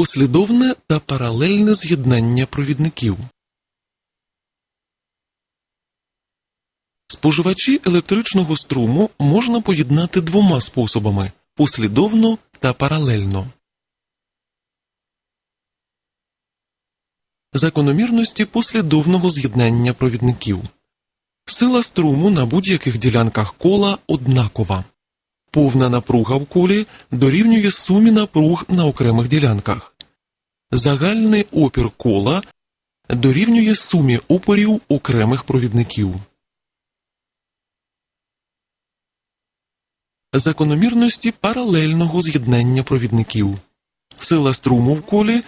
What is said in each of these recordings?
Послідовне та паралельне з'єднання провідників. Споживачі електричного струму можна поєднати двома способами послідовно та паралельно. Закономірності послідовного з'єднання провідників. Сила струму на будь-яких ділянках кола однакова. Повна напруга в колі дорівнює сумі напруг на окремих ділянках. Загальний опір кола дорівнює сумі опорів окремих провідників. Закономірності паралельного з'єднання провідників. Сила струму в колі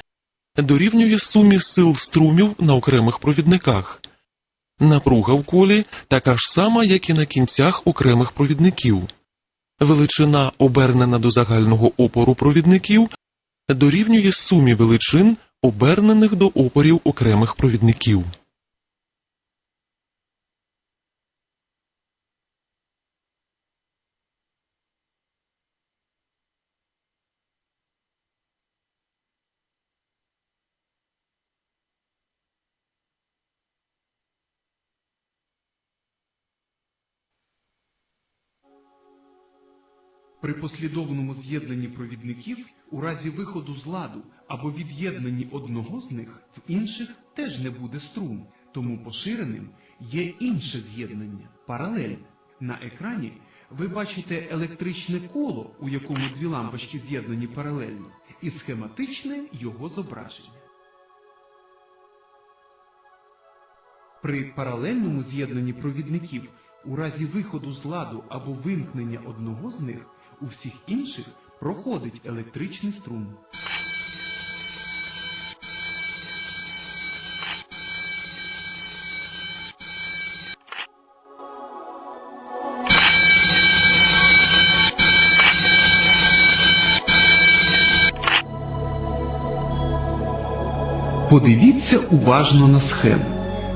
дорівнює сумі сил струмів на окремих провідниках. Напруга в колі така ж сама, як і на кінцях окремих провідників. Величина, обернена до загального опору провідників, дорівнює сумі величин, обернених до опорів окремих провідників. При послідовному з'єднанні провідників у разі виходу з ладу або від'єднанні одного з них в інших теж не буде струму, тому поширеним є інше з'єднання паралельне. На екрані ви бачите електричне коло, у якому дві лампочки з'єднані паралельно, і схематичне його зображення. При паралельному з'єднанні провідників у разі виходу з ладу або вимкнення одного з них у всіх інших проходить електричний струм. Подивіться уважно на схему.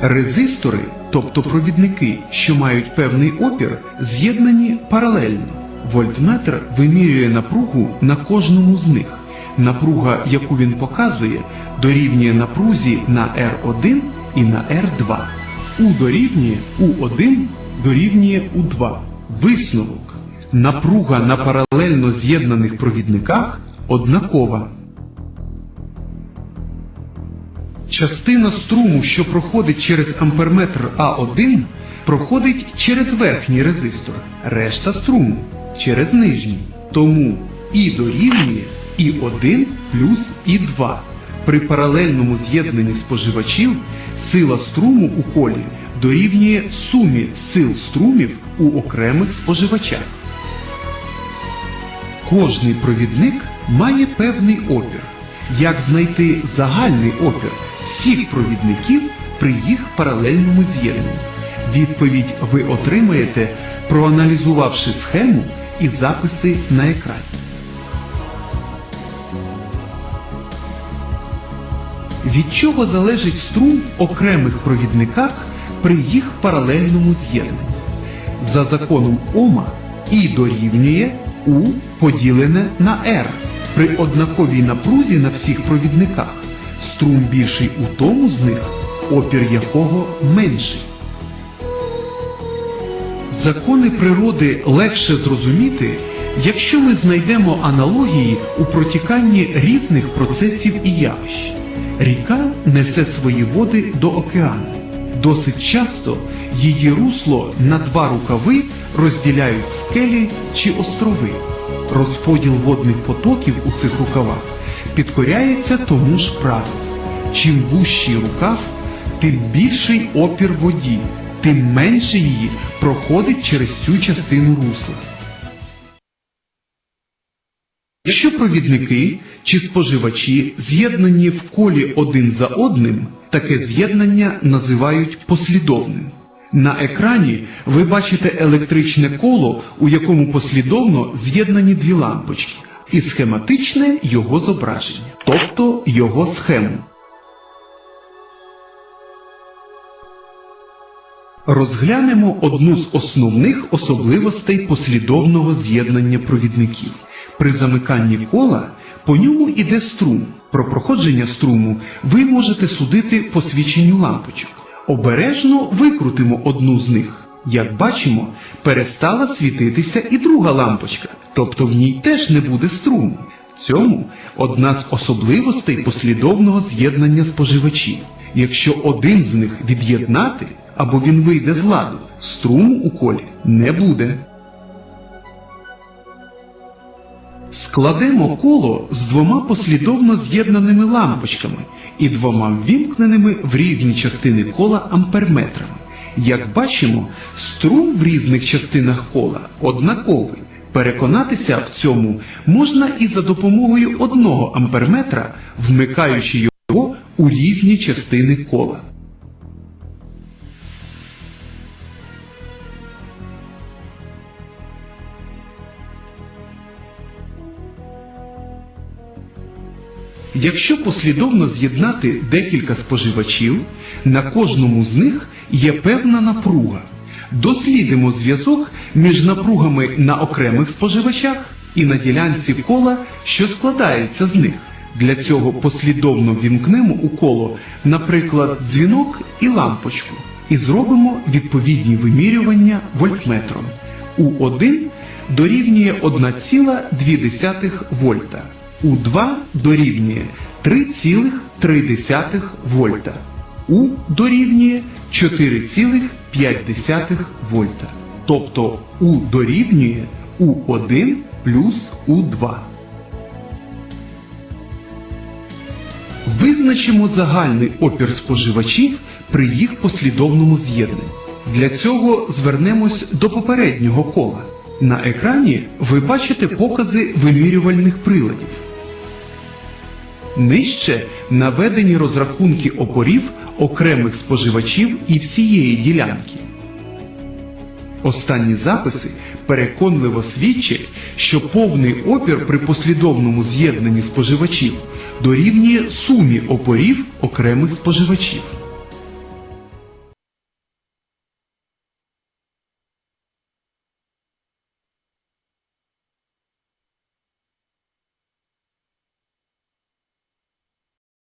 Резистори, тобто провідники, що мають певний опір, з'єднані паралельно. Вольтметр вимірює напругу на кожному з них. Напруга, яку він показує, дорівнює напрузі на R1 і на R2. У дорівнює U1 дорівнює U2. Висновок. Напруга на паралельно з'єднаних провідниках однакова. Частина струму, що проходить через амперметр А1, проходить через верхній резистор, решта струму через нижній. Тому І дорівнює І1 плюс І2. При паралельному з'єднанні споживачів сила струму у колі дорівнює сумі сил струмів у окремих споживачах. Кожний провідник має певний опір. Як знайти загальний опір всіх провідників при їх паралельному з'єднанні? Відповідь ви отримаєте, проаналізувавши схему і записи на екрані. Від чого залежить струм в окремих провідниках при їх паралельному з'єднанні? За законом Ома І дорівнює У поділене на R. При однаковій напрузі на всіх провідниках струм більший у тому з них, опір якого менший. Закони природи легше зрозуміти, якщо ми знайдемо аналогії у протіканні різних процесів і явищ. Ріка несе свої води до океану. Досить часто її русло на два рукави розділяють скелі чи острови. Розподіл водних потоків у цих рукавах підкоряється тому ж правилу. Чим вущий рукав, тим більший опір воді, тим менше її проходить через цю частину русла. Якщо провідники чи споживачі з'єднані в колі один за одним, таке з'єднання називають послідовним. На екрані ви бачите електричне коло, у якому послідовно з'єднані дві лампочки, і схематичне його зображення, тобто його схему. Розглянемо одну з основних особливостей послідовного з'єднання провідників. При замиканні кола по ньому іде струм, Про проходження струму ви можете судити по свіченню лампочок. Обережно викрутимо одну з них. Як бачимо, перестала світитися і друга лампочка, тобто в ній теж не буде струму. В цьому одна з особливостей послідовного з'єднання споживачів. Якщо один з них від'єднати або він вийде з ладу, струму у колі не буде. Складемо коло з двома послідовно з'єднаними лампочками і двома ввімкненими в різні частини кола амперметрами. Як бачимо, струм в різних частинах кола однаковий. Переконатися в цьому можна і за допомогою одного амперметра, вмикаючи його у різні частини кола. Якщо послідовно з'єднати декілька споживачів, на кожному з них є певна напруга. Дослідимо зв'язок між напругами на окремих споживачах і на ділянці кола, що складається з них. Для цього послідовно вімкнемо у коло, наприклад, дзвінок і лампочку, і зробимо відповідні вимірювання вольтметром. У1 дорівнює 1,2 вольта. У2 дорівнює 3,3 вольта. У дорівнює 4,5 вольта. Тобто У дорівнює У1 плюс У2. Визначимо загальний опір споживачів при їх послідовному з'єднанні. Для цього звернемось до попереднього кола. На екрані ви бачите покази вимірювальних приладів. Нижче наведені розрахунки опорів окремих споживачів і всієї ділянки. Останні записи переконливо свідчать, що повний опір при послідовному з'єднанні споживачів дорівнює сумі опорів окремих споживачів.